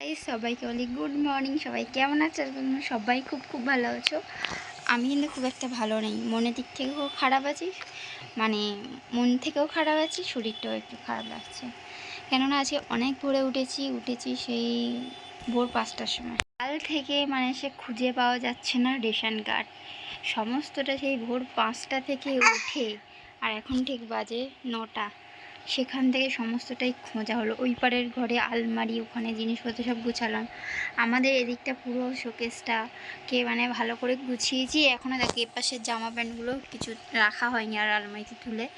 এই সবাইকে বলি গুড মর্নিং সবাই কেমন আছো? সবাই খুব খুব ভালো আছো। আমি কিন্তু খুব একটা ভালো নেই। মনের দিক থেকেও খারাপ আছি মানে মন থেকেও খারাপ আছি, শরীরটাও একটু খারাপ লাগছে। কেননা আজকে অনেক ভোরে উঠেছি উঠেছি সেই ভোর পাঁচটার সময়। কাল থেকে মানে সে খুঁজে পাওয়া যাচ্ছে না রেশন কার্ড। সমস্তটা সেই ভোর পাঁচটা থেকে উঠে, আর এখন ঠিক বাজে নটা। সেখান থেকে সমস্তটাই খোঁজা হলো। ওই পারের ঘরে আলমারি, ওখানে জিনিসপত্র সব গুছালাম। আমাদের এদিকটা পুরো শোকেসটা কে মানে ভালো করে গুছিয়েছি। এখনও দেখি এ পাশের জামা প্যান্টগুলো কিছু রাখা হয়নি আর আলমারিতে তুলে।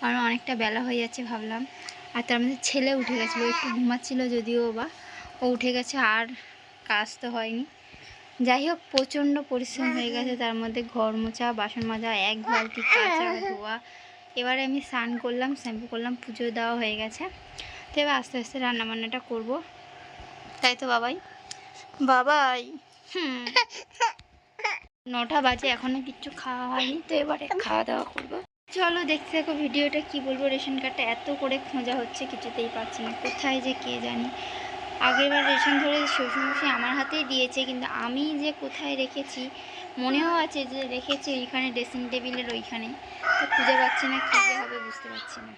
কারণ অনেকটা বেলা হয়ে যাচ্ছে ভাবলাম। আর তার মধ্যে ছেলে উঠে গেছিল একটু ঘুমাচ্ছিল যদিও বা। ও উঠে গেছে, আর কাজ তো হয়নি। যাই হোক, প্রচণ্ড পরিশ্রম হয়ে গেছে। তার মধ্যে ঘর মোছা, বাসন মাজা, এক বালতি কাঁচা ধোয়া এবারে আমি স্নান করলাম, শ্যাম্পু করলাম, পুজো দেওয়া হয়ে গেছে। তো এবার আস্তে আস্তে রান্নাবান্নাটা করব। তাই তো বাবাই? বাবাই! নটা বাজে, এখনও কিচ্ছু খাওয়া হয়নি, তো এবারে খাওয়া দাওয়া করব। চলো দেখতে থাকো ভিডিওটা, কি বলব, রেশন কার্ডটা এত করে খোঁজা হচ্ছে, কিছুতেই পাচ্ছি না। কোথায় যে কে জানি। আগেরবার রেশন ধরে শ্বশুরমশাই আমার হাতেই দিয়েছে, কিন্তু আমি যে কোথায় রেখেছি, মনেও আছে যে রেখেছি ওইখানে ড্রেসিং টেবিলের ওইখানে। তো খুঁজে পাচ্ছি না, কী যে হবে বুঝতে পারছি না।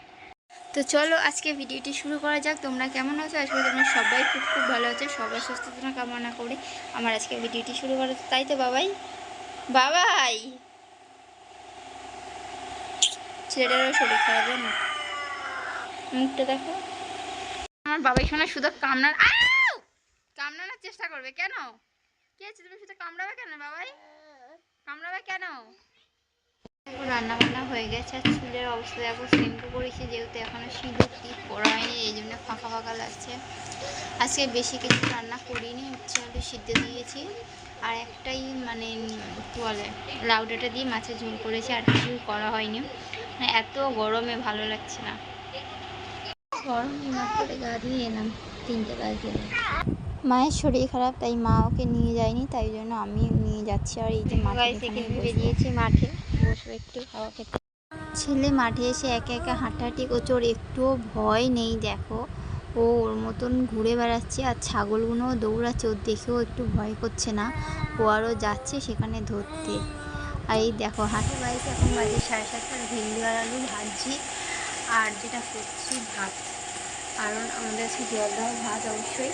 তো চলো আজকে ভিডিওটি শুরু করা যাক। তোমরা কেমন আছো? আজকে তোমরা সবাই খুব খুব ভালো আছে। সবার সুস্থতা কামনা করে আমার আজকে ভিডিওটি শুরু করা তাই তো বাবাই? বাবাই! ছেলেটারও শরীর খারাপ জানো? মুখটা দেখো। আমার বাবাই শোনা শুধু কামড়ার আউ! কামড়ানোর চেষ্টা করবে কেন? কি আছে তুমি শুধু কামড়াবে কেন বাবাই? কামড়াবে কেন? রান্না বান্না হয়ে গেছে, আর চুলের অবস্থা দেখো শ্যাম্পু করেছি যেহেতু এখনও সিঁদুর টিপ পড়া হয়নি এই জন্য ফাঁকা ফাঁকা লাগছে। আজকে বেশি কিছু রান্না করিনি হচ্ছে আলু সিদ্ধ দিয়েছি। আর একটাই মানে কী বলে লাউডাটা দিয়ে মাছের ঝোল করেছি, আর কিছু করা হয়নি। মানে এত গরমে ভালো লাগছে না। গরমে গা দিয়ে এলাম তিনটে বাজে মায়ের শরীর খারাপ তাই মা ওকে নিয়ে যায়নি তাই জন্য আমি নিয়ে যাচ্ছি আর এই যে বেরিয়েছি মাঠে। বসবো একটু খেতে। ছেলে মাঠে এসে একা একা হাঁটাহাঁটি করছে ওর একটুও ভয় নেই দেখো। ও ওর মতন ঘুরে বেড়াচ্ছে আর ছাগলগুলোও দৌড়াচ্ছে ওর দেখেও একটু ভয় করছে না। ও আরও যাচ্ছে সেখানে ধরতে। আর এই দেখো হাঁটু বাইক এখন বাজে সাড়ে সাতটার ভেন্ডি আর আলু ভাজছি আর যেটা করছি ভাত। কারণ আমাদের আজকে জল দেওয়া ভাত অবশ্যই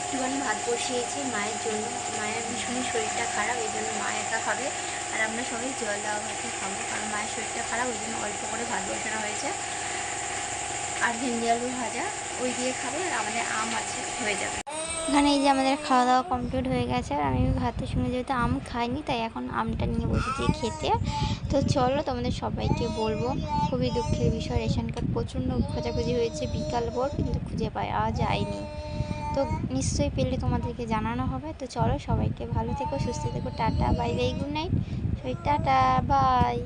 একটুখানি ভাত বসিয়েছি, মায়ের জন্য। মায়ের ভীষণই শরীরটা খারাপ, এই জন্য মা একা খাবে। আর আমরা সবাই জল দেওয়া ভাতই খাব, কারণ মায়ের শরীরটা খারাপ, ওই জন্য অল্প করে ভাত বসানো হয়েছে। আর ভেন্ডি আলু ভাজা, ওই দিয়ে খাবে, আর আমাদের আম আছে, হয়ে যাবে। এখানে এই যে আমাদের খাওয়া দাওয়া কমপ্লিট হয়ে গেছে আর আমি ভাতের সঙ্গে যেহেতু আম খাইনি, তাই এখন আমটা নিয়ে বসেছি খেতে। তো চলো তোমাদের সবাইকে বলব, খুবই দুঃখের বিষয় রেশন কার্ড প্রচণ্ড খোঁজাখুঁজি হয়েছে বিকাল ভোর, কিন্তু খুঁজে পাওয়া যায়নি। তো নিশ্চয়ই পেলে তোমাদেরকে জানানো হবে। তো চলো সবাইকে ভালো থেকো, সুস্থ থেকো, tata, bye bye, good night. সবাই টাটা, বাই।